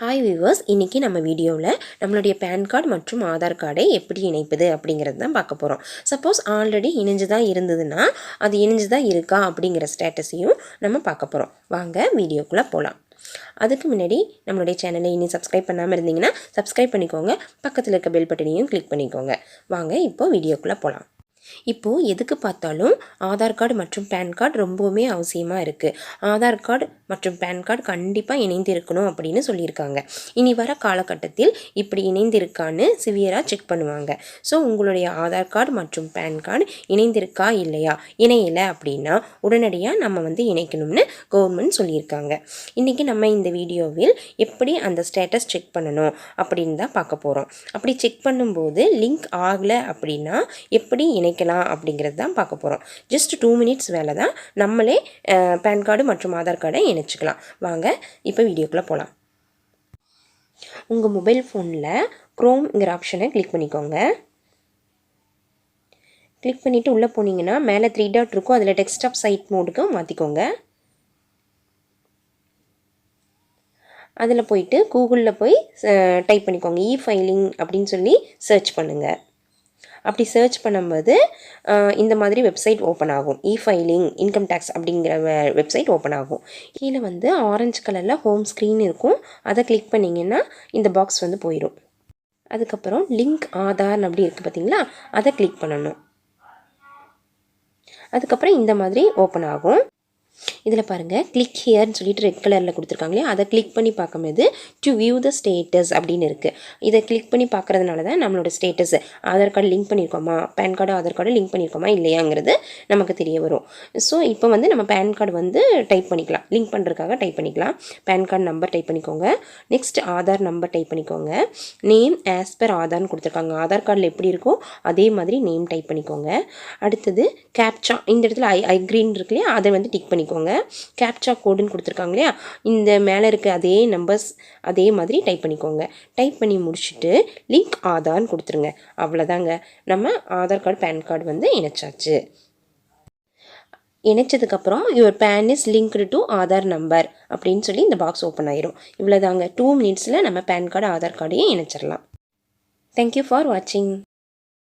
Hi viewers இன்றைக்கி நம்ம வீடியோவில் நம்மளுடைய பேன் கார்டு மற்றும் ஆதார் கார்டை எப்படி இணைப்பது அப்படிங்கிறது தான் பார்க்க போகிறோம் சப்போஸ் ஆல்ரெடி இணைஞ்சு தான் இருந்ததுன்னா அது இணைஞ்சு தான் இருக்கா அப்படிங்கிற ஸ்டேட்டஸையும் நம்ம பார்க்க போகிறோம் வாங்க வீடியோக்குள்ளே போகலாம் அதுக்கு முன்னாடி நம்மளுடைய சேனலை இனி சப்ஸ்கிரைப் பண்ணாமல் இருந்தீங்கன்னா சப்ஸ்கிரைப் பண்ணிக்கோங்க. பக்கத்தில் இருக்க பெல் பட்டனையும் கிளிக் பண்ணிக்கோங்க. வாங்க இப்போ வீடியோக்குள்ளே போகலாம் இப்போது எதுக்கு பார்த்தாலும் ஆதார் கார்டு மற்றும் பேன் கார்டு ரொம்பவுமே அவசியமாக இருக்குது ஆதார் கார்டு மற்றும் பேன் கார்டு கண்டிப்பாக இணைந்திருக்கணும் அப்படின்னு சொல்லியிருக்காங்க. இனி வர காலகட்டத்தில் இப்படி இணைந்திருக்கான்னு சிவியராக செக் பண்ணுவாங்க. ஸோ உங்களுடைய ஆதார் கார்டு மற்றும் பேன் கார்டு இணைந்திருக்கா இல்லையா? இணையலை அப்படின்னா உடனடியாக நம்ம வந்து இணைக்கணும்னு கவர்மெண்ட் சொல்லியிருக்காங்க. இன்றைக்கி நம்ம இந்த வீடியோவில் எப்படி அந்த ஸ்டேட்டஸ் செக் பண்ணணும் அப்படின்னு தான் பார்க்க போகிறோம் அப்படி செக் பண்ணும்போது லிங்க் ஆகலை அப்படின்னா எப்படி இணைக்கலாம் அப்படிங்கிறது தான் பார்க்க போகிறோம் ஜஸ்ட் டூ மினிட்ஸ் வேலை தான். நம்மளே பேன் கார்டு மற்றும் ஆதார் கார்டை இணைச்சிக்கலாம். வாங்க இப்போ வீடியோக்குள்ளே போகலாம் உங்கள் மொபைல் ஃபோனில் க்ரோம்ங்கிற ஆப்ஷனை கிளிக் பண்ணிக்கோங்க. கிளிக் பண்ணிவிட்டு உள்ளே போனீங்கன்னா மேலே த்ரீ டாட் இருக்கும். அதில் டெஸ்க்டாப் சைட் மோடுக்கு மாற்றிக்கோங்க அதில் போயிட்டு கூகுளில் போய் டைப் பண்ணிக்கோங்க. இ ஃபைலிங் அப்படின்னு சொல்லி சர்ச் பண்ணுங்கள் அப்படி சர்ச் பண்ணும்போது இந்த மாதிரி வெப்சைட் ஓப்பன் ஆகும். இ ஃபைலிங் இன்கம் டேக்ஸ் அப்படிங்கிற வெப்சைட் ஓப்பன் ஆகும். கீழே வந்து ஆரஞ்சு கலரில் ஹோம் ஸ்க்ரீன் இருக்கும். அதை கிளிக் பண்ணிங்கன்னா இந்த பாக்ஸ் வந்து போயிடும். அதுக்கப்புறம் லிங்க் ஆதார் அப்படி இருக்குது பார்த்தீங்களா? அதை கிளிக் பண்ணணும். அதுக்கப்புறம் இந்த மாதிரி ஓப்பன் ஆகும். இதில் பாருங்கள் கிளிக் ஹியர்னு சொல்லிட்டு ரெட் கலரில் கொடுத்துருக்காங்களே அதை கிளிக் பண்ணி பார்க்கும்போது டு வியூ த ஸ்டேட்டஸ் அப்படின்னு இருக்குது இதை கிளிக் பண்ணி பார்க்குறதுனால தான் நம்மளோட status Aadhaar card link பண்ணியிருக்கோமா PAN card Aadhaar card link பண்ணியிருக்கோமா இல்லையாங்கிறது நமக்கு தெரிய வரும். ஸோ இப்போ வந்து நம்ம பேன் கார்டு வந்து டைப் பண்ணிக்கலாம். லிங்க் பண்ணுறதுக்காக டைப் பண்ணிக்கலாம். பேன் கார்டு நம்பர் டைப் பண்ணிக்கோங்க. நெக்ஸ்ட் ஆதார் நம்பர் டைப் பண்ணிக்கோங்க. நேம் ஆஸ் பர் ஆதார்னு கொடுத்துருக்காங்க. ஆதார் கார்டில் எப்படி இருக்கோ அதே மாதிரி நேம் டைப் பண்ணிக்கோங்க. அடுத்தது கேப்சா இந்த இடத்துல ஐ ஐ க்ரீன் இருக்கு இல்லையா அதை வந்து டிக் பண்ணிக்கோங்க. பண்ணிக்கோங்க கேப்சா கோடுன்னு கொடுத்துருக்காங்க இல்லையா? இந்த மேலே இருக்க அதே நம்பர்ஸ் அதே மாதிரி டைப் பண்ணிக்கோங்க. டைப் பண்ணி முடிச்சுட்டு லிங்க் ஆதார்னு கொடுத்துருங்க. அவ்வளோதாங்க நம்ம ஆதார் கார்டு பேன் கார்டு வந்து இணைச்சாச்சு. இணைச்சதுக்கப்புறம் your PAN is linked to Aadhaar number அப்படின்னு சொல்லி இந்த பாக்ஸ் ஓப்பன் ஆயிரும். இவ்வளோதாங்க டூ மினிட்ஸில் நம்ம பேன் கார்டு ஆதார் கார்டையும் இணைச்சிடலாம் தேங்க்யூ ஃபார் வாட்சிங்